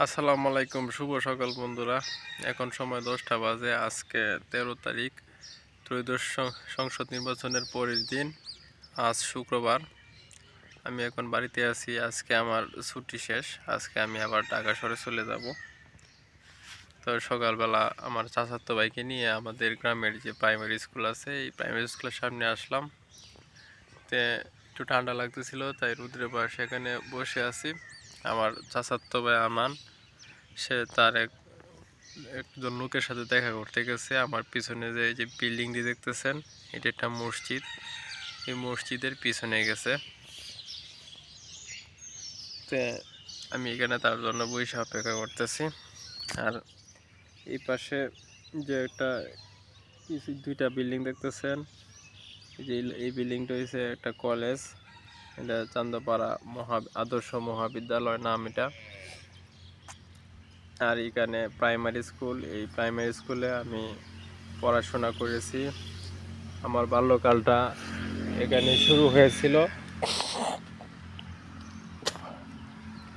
আসসালামু আলাইকুম, শুভ সকাল বন্ধুরা। এখন সময় দশটা বাজে, আজকে তেরো তারিখ, ত্রয়োদশ সংসদ নির্বাচনের পরের দিন, আজ শুক্রবার। আমি এখন বাড়িতে আছি, আজকে আমার ছুটি শেষ, আজকে আমি আবার ঢাকা শহরে চলে যাব। তো সকালবেলা আমার চাচাতো ভাইকে নিয়ে আমাদের গ্রামের যে প্রাইমারি স্কুল আছে, এই প্রাইমারি স্কুলের সামনে আসলাম। তে একটু ঠান্ডা লাগতেছিল, তাই রুদ্রে পাশে সেখানে বসে আছি। আমার চাচাতো ভাই আমান, সে তার এক, একজন লোকের সাথে দেখা করতে গেছে। আমার পিছনে যে এই যে বিল্ডিংটি দেখতেছেন, এটা একটা মসজিদ। এই মসজিদের পিছনে গেছে। তে আমি এখানে তার জন্য বসে অপেক্ষা করতেছি। আর এই পাশে যে একটা দুইটা বিল্ডিং দেখতেছেন যে এই বিল্ডিংটা হচ্ছে একটা কলেজ। এটা চান্দপাড়া মহা, আদর্শ মহাবিদ্যালয় নাম এটা। আর এখানে প্রাইমারি স্কুল এই প্রাইমারি স্কুলে আমি পড়াশোনা করেছি। আমার বাল্যকালটা এখানে শুরু হয়েছিল।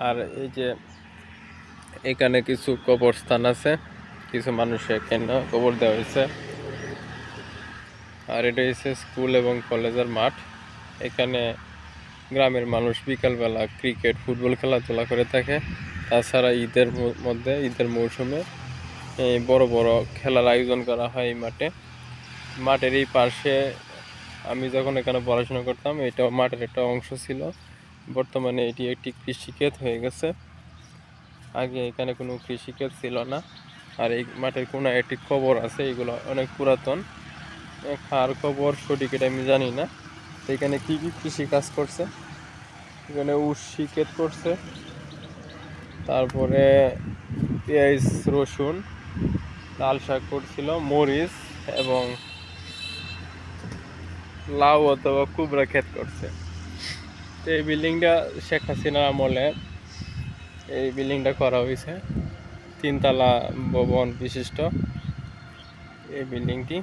আর এই যে এখানে কিছু কবরস্থান আছে, কিছু মানুষের কেন কবর দেওয়া হয়েছে। আর এটা হচ্ছে স্কুল এবং কলেজের মাঠ। এখানে গ্রামের মানুষ বিকালবেলা ক্রিকেট, ফুটবল খেলাধুলা করে থাকে। তাছাড়া ঈদের মধ্যে, ঈদের মৌসুমে বড় বড় খেলার আয়োজন করা হয় এই মাঠে। মাঠের এই পাশে আমি যখন এখানে পড়াশোনা করতাম, এটা মাঠের একটা অংশ ছিল। বর্তমানে এটি একটি কৃষিক্ষেত হয়ে গেছে। আগে এখানে কোনো কৃষিক্ষেত ছিল না। আর এই মাঠের কোনো একটি কবর আছে, এগুলো অনেক পুরাতন। কার কবর সঠিক এটা আমি জানি না। এখানে কি কি কৃষি কাজ করছে? এখানে ক্ষেত করছে। তারপরে পেঁয়াজ, রসুন, লাল শাক করছিল, মরিচ এবং লাউ অথবা কুবরা ক্ষেত করছে। তো এই বিল্ডিংটা শেখ হাসিনার আমলে এই বিল্ডিংটা করা হয়েছে। তিনতলা ভবন বিশিষ্ট এই বিল্ডিংটি।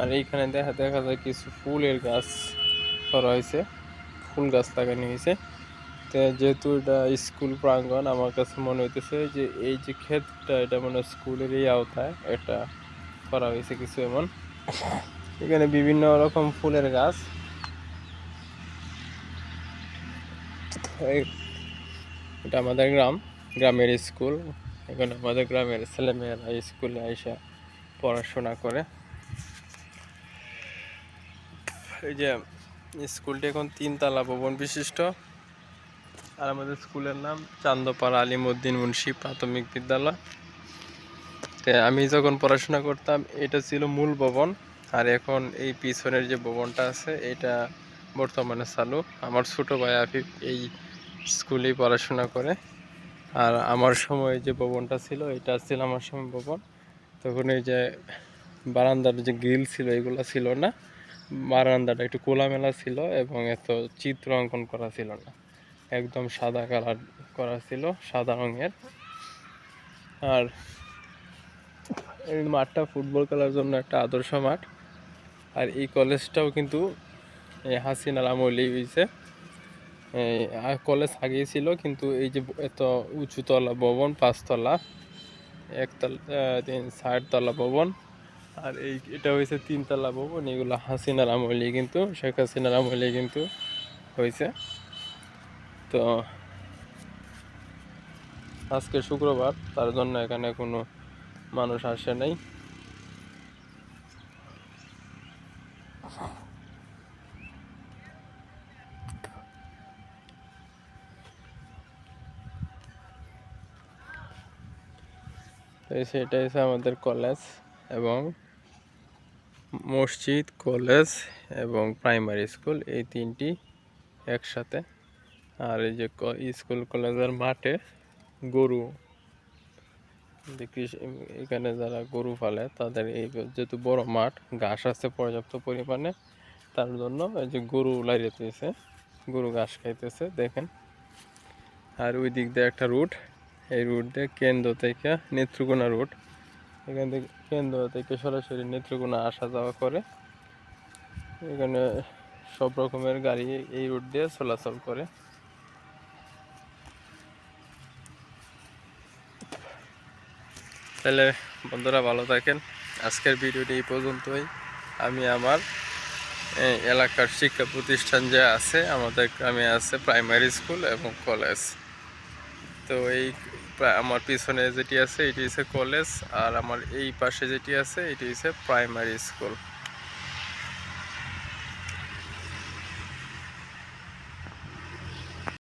আর এইখানে দেখা দেখা যায় কিছু ফুলের গাছ করা হয়েছে। ফুল গাছ লাগানো হয়েছে। তো যেহেতু এটা স্কুল প্রাঙ্গণ, আমার কাছে মনে হইতেছে যে এই যে ক্ষেতটা, এটা মনে হয় স্কুলেরই আওতায় এটা করা হয়েছে কিছু এমন। এখানে বিভিন্ন রকম ফুলের গাছ। এটা আমাদের গ্রাম, গ্রামের স্কুল। এখানে আমাদের গ্রামের ছেলেমেয়েরা স্কুলে আইসা পড়াশোনা করে। এই যে স্কুলটি এখন তিনতলা ভবন বিশিষ্ট। আর আমাদের স্কুলের নাম চান্দপাড়া আলিমুদ্দিন মুন্সি প্রাথমিক বিদ্যালয়। তো আমি যখন পড়াশোনা করতাম, এটা ছিল মূল ভবন। আর এখন এই পিছনের যে ভবনটা আছে, এটা বর্তমানে চালু। আমার ছোট ভাই আফিফ এই স্কুলেই পড়াশোনা করে। আর আমার সময় যে ভবনটা ছিল, এটা ছিল আমার সময় ভবন। তখন এই যে বারান্দার যে গ্রিল ছিল, এগুলো ছিল না। বারান্দাটা একটু খোলামেলা ছিল এবং এত চিত্র অঙ্কন করা ছিল না। একদম সাদা কালার করা ছিল, সাদা রঙের। আর এই মাঠটা ফুটবল খেলার জন্য একটা আদর্শ মাঠ। আর এই কলেজটাও কিন্তু হাসিনার আমলেই হয়েছে কলেজ আগেই ছিল, কিন্তু এই যে এত উঁচুতলা ভবন, পাঁচতলা, একতলা তিন, চারতলা ভবন আর এই এটা হয়েছে তিনতলা ভবন, এগুলো হাসিনার আমলে কিন্তু, শেখ হাসিনার আমলে কিন্তু হয়েছে তো আজকে শুক্রবার, তার জন্য এখানে কোনো মানুষ আসে নাই। তো সেটা হচ্ছে আমাদের কলেজ এবং মসজিদ, কলেজ এবং প্রাইমারি স্কুল এই তিনটি একসাথে। আর এই যে স্কুল কলেজের মাঠে গরু। এখানে যারা গরু পালে, তাদের এই যেহেতু বড় মাঠ, ঘাস আছে পর্যাপ্ত পরিমাণে, তার জন্য এই যে গরু লাইতেছে গরু ঘাস খাইতেছে, দেখেন। আর ওই দিক দিয়ে একটা রুট, এই রুট দিয়ে কেন্দ্র থেকে নেত্রকোনা রুট। এখান থেকে কেন্দ্র থেকে সরাসরি নেত্রকোনা আসা যাওয়া করে। এখানে সব রকমের গাড়ি এই রুট দিয়ে চলাচল করে। তাহলে বন্ধুরা ভালো থাকেন। আজকের ভিডিওটি এই পর্যন্তই। আমি আমার এলাকার শিক্ষা প্রতিষ্ঠান যে আছে, আমাদের গ্রামে আছে প্রাইমারি স্কুল এবং কলেজ তো এই আমার পিছনে যেটি আছে, এটি হচ্ছে কলেজ, আর আমার এই পাশে যেটি আছে, এটি হচ্ছে প্রাইমারি স্কুল।